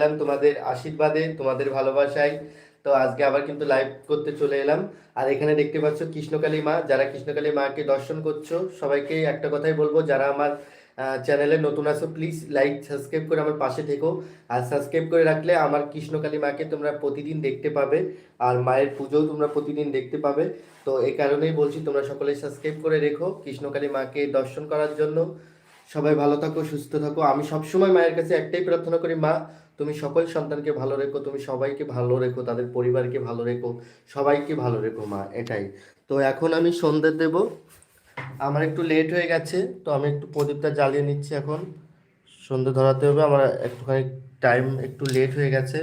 এলাম তোমাদের আশীর্বাদে, তোমাদের ভালোবাসায়। তো আজকে আবার কিন্তু লাইভ করতে চলে এলাম। আর এখানে দেখতে পাচ্ছ কৃষ্ণকালী মা। যারা কৃষ্ণকালী মাকে দর্শন করছ, সবাইকে একটা কথাই বলব। যারা আমার চ্যানেলে নতুন আছো প্লিজ লাইক সাবস্ক্রাইব করে আমার পাশে থেকো। আর সাবস্ক্রাইব করে রাখলে আমার কৃষ্ণকালী মাকে তোমরা প্রতিদিন দেখতে পাবে। আর মায়ের পুজোও তোমরা প্রতিদিন দেখতে পাবে। তো এই কারণেই বলছি, তোমরা সকলে সাবস্ক্রাইব করে রেখো কৃষ্ণকালী মাকে দর্শন করার জন্য। সবাই ভালো থাকো, সুস্থ থাকো। আমি সবসময় মায়ের কাছে একটাই প্রার্থনা করি, মা তুমি সকল সন্তানকে ভালো রেখো, তুমি সবাইকে ভালো রেখো, তাদের পরিবারকে ভালো রেখো, সবাইকে ভালো রেখো, মা, এটাই। তো এখন আমি সন্ধ্যে দেব। আমার একটু লেট হয়ে গেছে, তো আমি একটু প্রদীপটা জ্বালিয়ে নিচ্ছি এখন। সন্ধ্যে ধরাতে হবে, আমার একটুখানি টাইম একটু লেট হয়ে গেছে।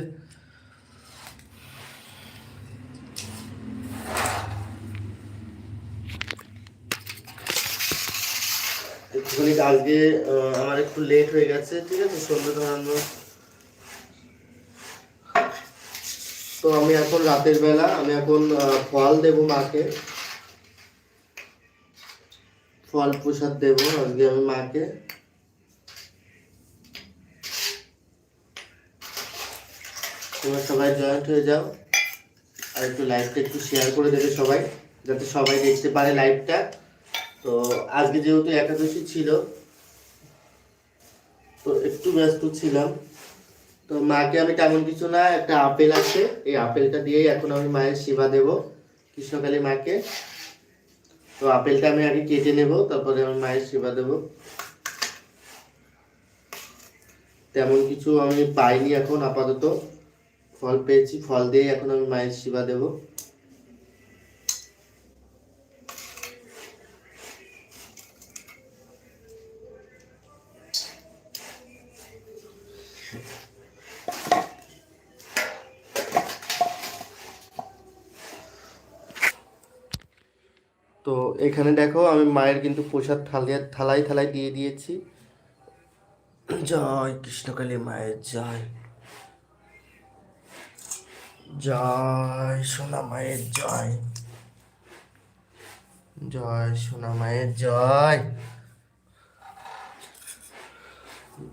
একটুখানি আজকে আমার একটু লেট হয়ে গেছে, ঠিক আছে? সন্ধ্যে ধরানো তো আমি এখন রাতের বেলা, আমি এখন ফল দেবো মাকে। ফল প্রসাদ দেবো আজকে আমি মাকে। তোমরা সবাই জয়েন্ট হয়ে যাও। আর একটু লাইভটা একটু শেয়ার করে দেবে সবাই, যাতে সবাই দেখতে পারে লাইভটা। তো আজকে যেহেতু একাদশী ছিল, তো একটু ব্যস্ত ছিলাম। তো মাকে আমি তেমন কিছু না, একটা আপেল আছে, এই আপেলটা দিয়েই এখন আমি মায়ের সেবা দেব, কৃষ্ণকালী মাকে। তো আপেলটা আমি আগে কেটে নেব, তারপরে আমি মায়ের সেবা দেব। তেমন কিছু আমি পাইনি এখন, আপাতত। ফল পেয়েছি, ফল দিয়ে এখন আমি মায়ের সেবা দেব। তো এখানে দেখো আমি মায়ের কিন্তু প্রসাদ থালিয়া থালায় থালায় দিয়ে দিয়েছি। জয় কৃষ্ণকালী মায়ের জয়। জয় সোনা মায়ের জয়। জয় সোনা মায়ের জয়।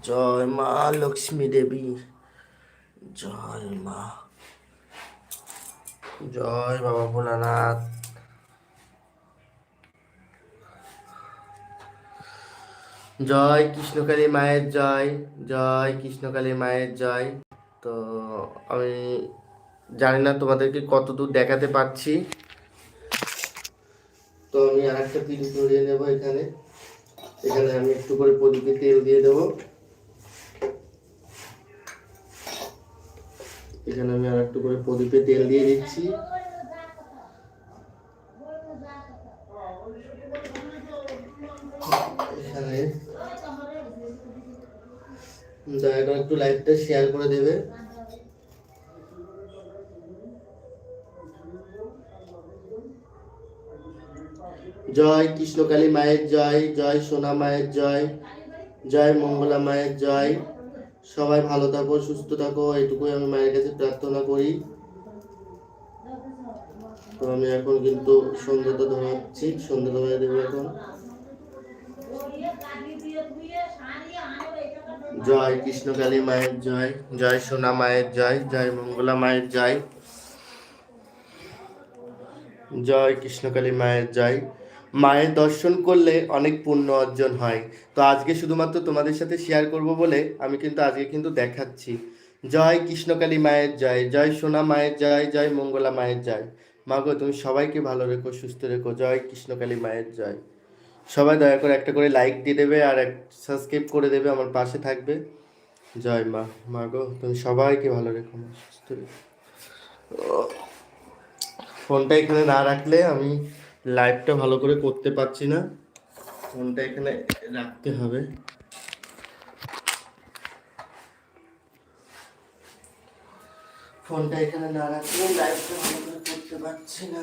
জয় মা লক্ষ্মী দেবী। জয় মা। জয় বাবা ভোলানাথ। জয় কৃষ্ণকালী মায়ের জয় জয় কৃষ্ণকালী মায়ের জয়। তো আমি জানি না তোমাদেরকে কত দূর দেখাতে পারছি। তো আমি আর একটা তিল ধরিয়ে নেব এখানে। এখানে আমি একটু করে প্রদীপে তেল দিয়ে দেবো। এখানে আমি আর একটু করে প্রদীপে তেল দিয়ে দিচ্ছি এখানে দয়া করে একটু লাইভটা শেয়ার করে দেবে। জয় কৃষ্ণকালী মায়ের জয় জয় সোনা মায়ের জয় জয় মঙ্গলা মায়ের জয়। সবাই ভালো থাকো, সুস্থ থাকো, এটুকুই আমি মায়ের কাছে প্রার্থনা করি। তো আমি এখন কিন্তু সন্ধ্যাটা ধরাচ্ছি সন্ধ্যা ধরে দেবো এখন। জয় কৃষ্ণকালী মায়ের জয় জয় সোনা মায়ের জয় জয় মঙ্গলা মায়ের জয়। জয় কৃষ্ণকালী মায়ের জয়। মায়ের দর্শন করলে অনেক পুণ্য অর্জন হয়। তো আজকে শুধুমাত্র তোমাদের সাথে শেয়ার করব বলে আমি কিন্তু আজকে কিন্তু দেখাচ্ছি। জয় কৃষ্ণকালী মায়ের জয় জয় সোনা মায়ের জয় জয় মঙ্গলা মায়ের জয়। মা গো, তুমি সবাইকে ভালো রেখো, সুস্থ রেখো। জয় কৃষ্ণকালী মায়ের জয়। সবাই দয়া করে একটা করে লাইক দিয়ে দেবে আর এক সাবস্ক্রাইব করে দেবে, আমার পাশে থাকবে। জয় মা মা গো, তুমি সবাইকে ভালো রেখো ফোনটা এখানে না রাখলে আমি লাইভটা ভালো করে করতে পারছি না। ফোনটা এখানে রাখতে হবে। ফোনটা এখানে না রাখলে লাইভটা ভালো করে করতে পারছি না।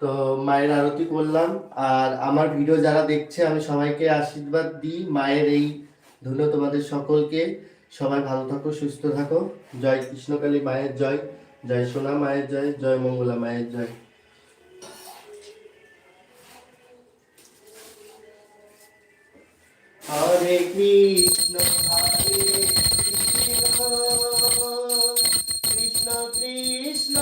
তো মায়ের আরতি করলাম। আর আমার ভিডিও যারা দেখছে, আমি সবাইকে আশীর্বাদ দিই মায়ের এই ধন্য তোমাদের সকলকে। সবাই ভালো থাকো, সুস্থ থাকো। জয় কৃষ্ণকালী মায়ের জয় জয় সোনা মায়ের জয় জয় মঙ্গলা মায়ের জয়। হরে কৃষ্ণ হরে কৃষ্ণ কৃষ্ণ কৃষ্ণ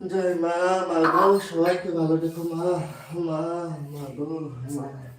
জয় মা মা গো সবাইকে ভালো রেখো মা মা মা মা।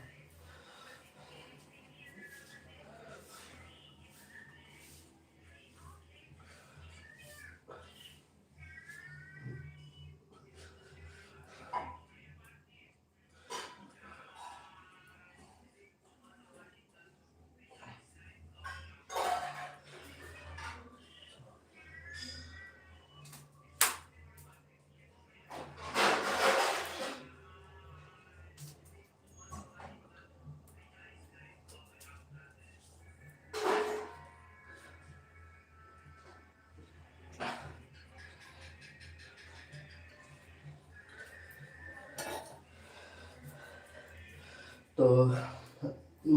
তো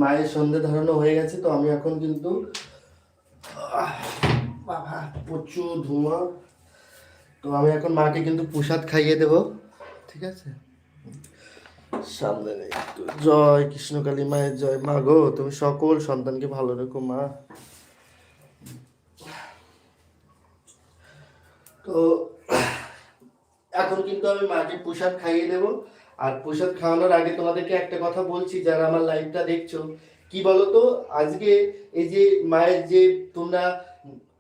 মায়ের সন্ধে ধরানো হয়ে গেছে, তো আমি এখন কিন্তু বাবা প্রচুর ধোঁয়া। তো আমি এখন মাকে কিন্তু প্রসাদ খাইয়ে দেব, ঠিক আছে? সামনে নেই একটু। জয় কৃষ্ণকালী মায়ের জয়। মা গো, তুমি সকল সন্তানকে ভালো রেখো, মা। তো এখন কিন্তু আমি মাকে প্রসাদ খাইয়ে দেব। আর প্রসাদ খাওয়ানোর আগে তোমাদেরকে একটা কথা বলছি, যারা আমার লাইভটা দেখছ। কি বলতো? আজকে এই যে মায়ের যে তোমরা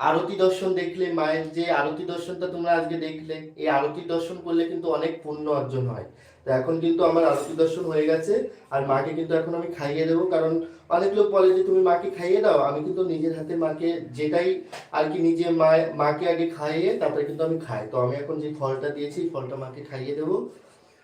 আরতি দর্শন দেখলে, মায়ের যে আরতি দর্শনটা তোমরা আজকে দেখলে, এই আরতি দর্শন করলে কিন্তু অনেক পুণ্য অর্জন হয়। তো এখন কিন্তু আমার আরতি দর্শন হয়ে গেছে, আর মাকে কিন্তু এখন আমি খাইয়ে দেবো, কারণ অনেক লোক বলে যে, তুমি মাকে খাইয়ে দাও। আমি কিন্তু নিজের হাতে মাকে যেটাই আর কি নিজে মায়ে, মাকে আগে খাইয়ে তারপরে কিন্তু আমি খাই। তো আমি এখন যে ফলটা দিয়েছি ফলটা মাকে খাইয়ে দেবো।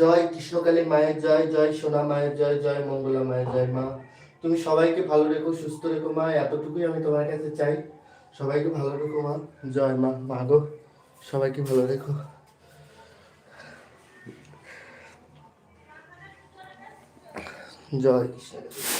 জয় কৃষ্ণকালী মায়ের জয় জয় সোনা মায়ের জয় জয় মঙ্গলা মায়ের জয় মা। তুমি সবাইকে ভালো রেখো, সুস্থ রেখো মা, এতটুকুই আমি তোমার কাছে চাই। সবাইকে ভালো রেখো মা, জয় মা মা গো, সবাইকে ভালো রেখো। জয় কৃষ্ণ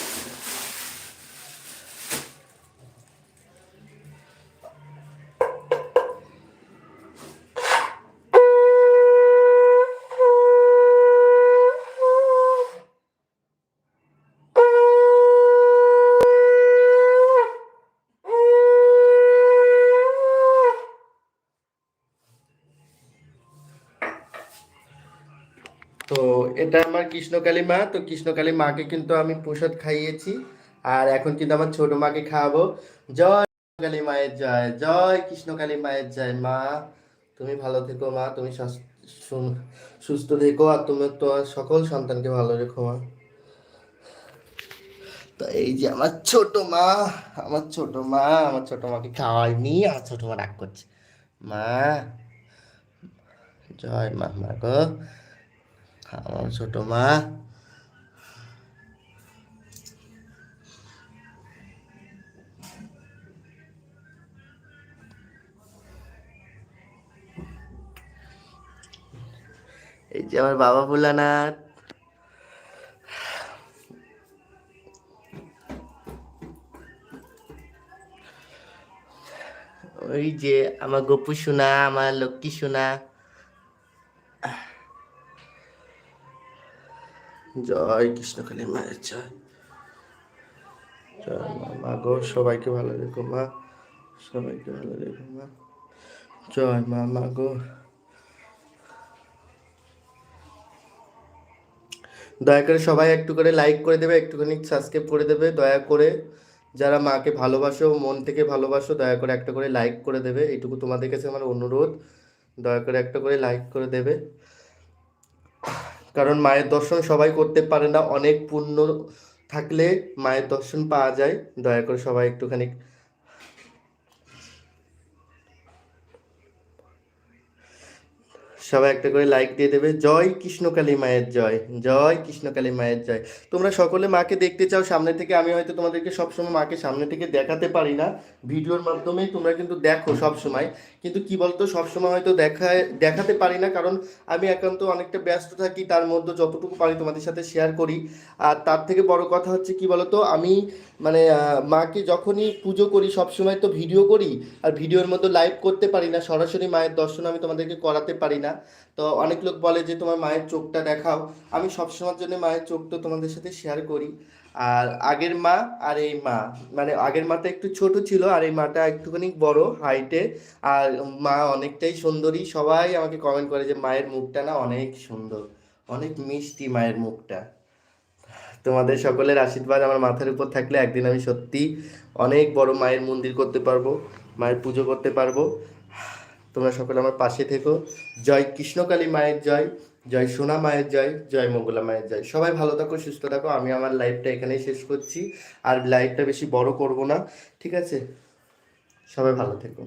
আমার কৃষ্ণকালী মা, তো কৃষ্ণকালী মাকে কিন্তু আমি প্রসাদ খাইয়েছি। আর এখন কিন্তু আমার ছোট মাকে খাওয়াবো। জয় কালী মায়ের জয় জয় কৃষ্ণকালী মায়ের জয় মা। তুমি ভালো থেকো মা, তুমি সুস্থ থেকো আর তুমি তোমার সকল সন্তানকে ভালো রেখো মা। তো এই যে আমার ছোট মা, আমার ছোট মা, আমার ছোট মাকে খাওয়াইনি আর ছোট মা রাগ করছে। মা, জয় মা মা গো। আমার ছোট মা। এই যে আমার বাবা ভোলানাথ। ওই যে আমার গপু সোনা, আমার লক্ষ্মী সোনা। জয় কৃষ্ণকালী মায়ের জয়। জয় মা মা গো, সবাইকে ভালো রেখো মা, সবাইকে ভালো রেখো মা। জয় মা মা গো। দয়া করে সবাই একটু করে লাইক করে দেবে, একটুখানি সাবস্ক্রাইব করে দেবে, দয়া করে যারা মাকে ভালোবাসো, মন থেকে ভালোবাসো, দয়া করে একটা করে লাইক করে দেবে, এইটুকু তোমাদের কাছে আমার অনুরোধ। দয়া করে একটা করে লাইক করে দেবে। কারণ মায়ের দর্শন সবাই করতে পারে না, অনেক পুণ্য থাকলে মায়ের দর্শন পাওয়া যায়। দয়া করে সবাই একটুখানি সবাই একটা করে লাইক দিয়ে দেবে। জয় কৃষ্ণকালী মায়ের জয় জয় কৃষ্ণকালী মায়ের জয়। তোমরা সকলে মাকে দেখতে চাও সামনে থেকে, আমি হয়তো তোমাদেরকে সবসময় মাকে সামনে থেকে দেখাতে পারি না। ভিডিওর মাধ্যমেই তোমরা কিন্তু দেখো সবসময়। কিন্তু কি বলতো, সবসময় হয়তো দেখায়, দেখাতে পারি না। কারণ আমি একান্ত অনেকটা ব্যস্ত থাকি, তার মধ্যে যতটুকু পারি তোমাদের সাথে শেয়ার করি। আর তার থেকে বড় কথা হচ্ছে কি বলতো, আমি মানে মাকে যখনই পুজো করি, সবসময় তো ভিডিও করি। আর ভিডিওর মধ্যে লাইভ করতে পারি না, সরাসরি মায়ের দর্শন আমি তোমাদেরকে করাতে পারি না। তো অনেক লোক বলে যে, তোমার মায়ের চোখটা দেখাও। আমি সবসময়ের জন্য মায়ের চোখটা তোমাদের সাথে শেয়ার করি। আর আগের মা আর এই মা। মানে আগের মাটা একটু ছোট ছিল আর এই মাটা একটুখানি বড় হাইটে আর মা অনেকটাই সুন্দরী। সবাই আমাকে কমেন্ট করে যে, মায়ের মুখটা না অনেক সুন্দর। অনেক মিষ্টি মায়ের মুখটা। তোমাদের সকলের আশীর্বাদ আমার মাথার উপর থাকলে একদিন আমি সত্যি অনেক বড় মায়ের মন্দির করতে পারব, মায়ের পুজো করতে পারব। তোমরা সকলে আমার পাশে থেকো। জয় কৃষ্ণকালী মায়ের জয়। জয় সোনা মায়ের জয় জয় মঙ্গলা মায়ের জয়। সবাই ভালো থাকো, সুস্থ থাকো। আমি আমার লাইফটা এখানেই শেষ করছি। আর লাইফটা বেশি বড় করব না, ঠিক আছে? সবাই ভালো থেকো।